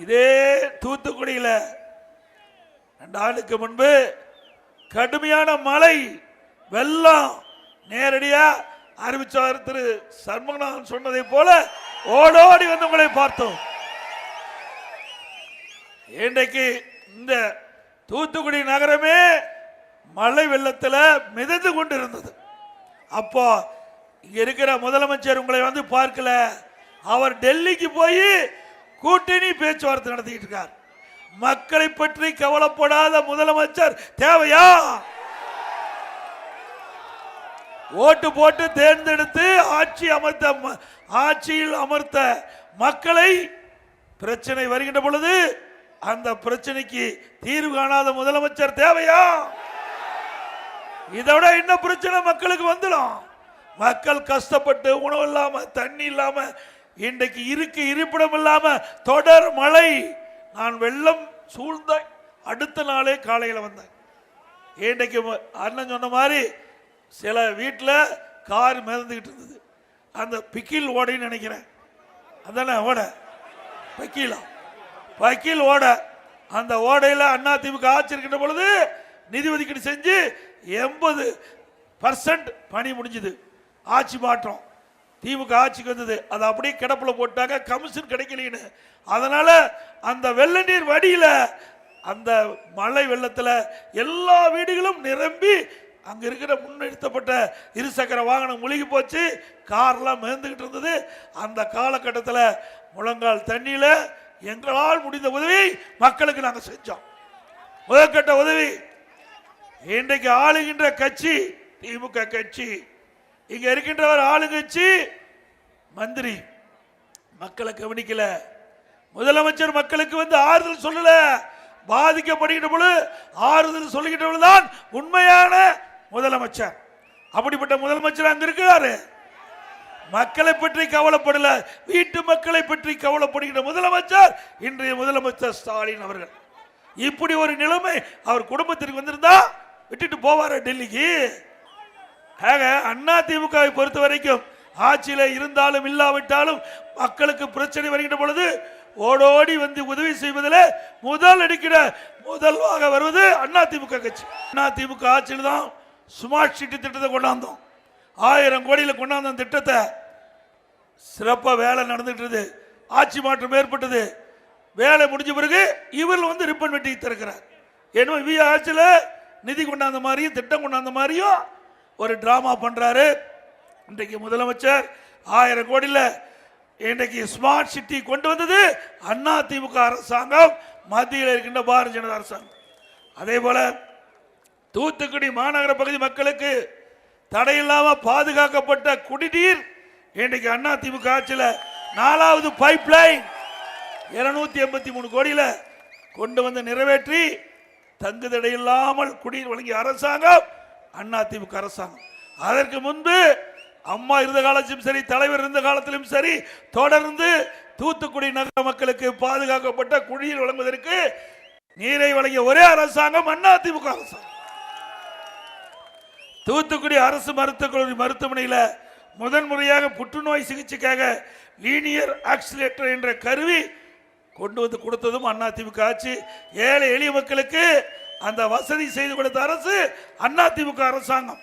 இதே தூத்துக்குடியில் ரெண்டு ஆளுக்கு முன்பு கடுமையான மழை வெள்ளம் நேரடியாக அறிவிச்சார் திரு சண்முகநாதன் சொன்னதை போல ஓடோடி வந்து உங்களை பார்த்தோம். இன்றைக்கு இந்த தூத்துக்குடி நகரமே மழை வெள்ளத்தில் மிதந்து கொண்டிருந்தது. அப்போ இங்க இருக்கிற முதலமைச்சர் உங்களை வந்து பார்க்கல. அவர் டெல்லிக்கு போய் கூட்டணி பேச்சுவார்த்தை நடத்திட்டு இருக்கார். மக்களை பற்றி கவலைப்படாத முதலமைச்சர் தேவையா? ஓட்டு போட்டு தேர்ந்தெடுத்து ஆட்சி அமர்த்த ம- ஆட்சியில் அமர்த்த மக்களை பிரச்சனை வருகின்ற பொழுது அந்த பிரச்சனைக்கு தீர்வு காணாத முதலமைச்சர் தேவையா? இதை விட என்ன பிரச்சனை மக்களுக்கு வந்துடும். மக்கள் கஷ்டப்பட்டு உணவு இல்லாம தண்ணி இல்லாம இன்றைக்கு இருக்கு இருப்பிடம் இல்லாம தொடர் மழை. நான் வெள்ளம் சூழ்ந்த அடுத்த நாளே காலையில் வந்தேன். இன்றைக்கு அண்ணன் சொன்ன மாதிரி சில வீட்டில் கார் மிதந்துக்கிட்டு இருந்தது. அந்த பிக்கில் ஓடைன்னு நினைக்கிறேன். அதானே ஓடை? வக்கீலா? பக்கீல் ஓட. அந்த ஓடையில் அண்ணா திமுக ஆட்சி இருக்கின்ற பொழுது நிதி ஒதுக்கீடு செஞ்சு எண்பது பர்சன்ட் பணி முடிஞ்சுது. ஆட்சி மாற்றம். திமுக ஆட்சிக்கு வந்தது. அதை அப்படியே கிடப்பில் போட்டாங்க. கமிஷன் கிடைக்கலன்னு. அதனால் அந்த வெள்ள நீர் வடியில் அந்த மழை வெள்ளத்தில் எல்லா வீடுகளும் நிரம்பி அங்கே இருக்கிற முன்னெடுத்தப்பட்ட இருசக்கர வாகனம் முழுகி போச்சு. கார்லாம் மேந்துக்கிட்டு இருந்தது. அந்த காலகட்டத்தில் முழங்கால் தண்ணியில் எங்களால் முடிந்த உதவி மக்களுக்கு நாங்கள் செஞ்சோம். முதற்கட்ட உதவி இன்றைக்கு ஆளுகின்ற கட்சி திமுக கட்சி. இங்க இருக்கின்றவர் ஆளுங்கட்சி மந்திரி. மக்களை கவனிக்கல. முதலமைச்சர் மக்களுக்கு வந்து ஆறுதல் சொல்லல. பாதிக்கப்படுகின்ற பொழுது ஆறுதல் சொல்லுகின்ற பொழுதுதான் உண்மையான முதலமைச்சர். அப்படிப்பட்ட முதலமைச்சர் அங்க இருக்கிறாரு. மக்களை பற்றி கவலைப்படல. வீட்டு மக்களை பற்றி கவலைப்படுகின்ற முதலமைச்சர் இன்றைய முதலமைச்சர் ஸ்டாலின் அவர்கள். இப்படி ஒரு நிலைமை அவர் குடும்பத்திற்கு வந்திருந்தா விட்டுட்டு போவார டெல்லிக்கு? ஆக அண்ணா திமுகவை பொறுத்த வரைக்கும் ஆட்சியில் இருந்தாலும் இல்லாவிட்டாலும் மக்களுக்கு பிரச்சனை வருகின்ற பொழுது ஓடோடி வந்து உதவி செய்வதில் முதல் அடிக்கிற முதல்வாக வருவது அண்ணா திமுக கட்சி. அண்ணா திமுக ஆட்சியில் தான் ஸ்மார்ட் சிட்டி திட்டத்தை கொண்டாந்தோம். ஆயிரம் கோடியில் கொண்டாந்த திட்டத்தை. சிறப்பாக வேலை நடந்துட்டு ஆட்சி மாற்றம் ஏற்பட்டது. வேலை முடிஞ்ச பிறகு இவர் வந்து ரிப்பன் வெட்டி திறக்கிறார் ஏன்னா வி ஆட்சியில் நிதி கொண்டாந்த மாதிரியும் திட்டம் கொண்டாந்த மாதிரியும் ஒரு டிராமா பண்ணுறாரு இன்றைக்கு முதலமைச்சர் ஆயிரம் கோடியில் இன்றைக்கு ஸ்மார்ட் சிட்டி கொண்டு வந்தது அண்ணா திமுக அரசாங்கம். மத்தியில் இருக்கின்ற பாரதிய ஜனதா அரசாங்கம். அதே போல தூத்துக்குடி மாநகர பகுதி மக்களுக்கு தடையில்லாமல் பாதுகாக்கப்பட்ட குடிநீர் இன்றைக்கு அண்ணா திமுக ஆட்சியில் நாலாவது பைப் லைன் இருநூத்தி எண்பத்தி மூணு கோடியில கொண்டு வந்து நிறைவேற்றி தங்கு தடையில்லாமல் குடிநீர் வழங்கிய அரசாங்கம். அண்ணா திமுக அரசாங்கம். அதற்கு முன்பு அம்மா இருந்த காலத்திலும் சரி தலைவர் இருந்த காலத்திலும் சரி தொடர்ந்து தூத்துக்குடி நகர மக்களுக்கு பாதுகாக்கப்பட்ட குடிநீர் வழங்குவதற்கு நீரை வழங்கிய ஒரே அரசாங்கம் அண்ணா திமுக அரசாங்கம். தூத்துக்குடி அரசு மருத்துவக் கல்லூரி மருத்துவமனையில் முதன் முறையாக புற்றுநோய் சிகிச்சைக்காக லீனியர் ஆக்சிலேட்டர் என்ற கருவி கொண்டு வந்து கொடுத்ததும் அதிமுக ஆட்சி ஏழை எளிய மக்களுக்கு அந்த வசதி செய்து கொடுத்த அரசு அதிமுக அரசாங்கம்.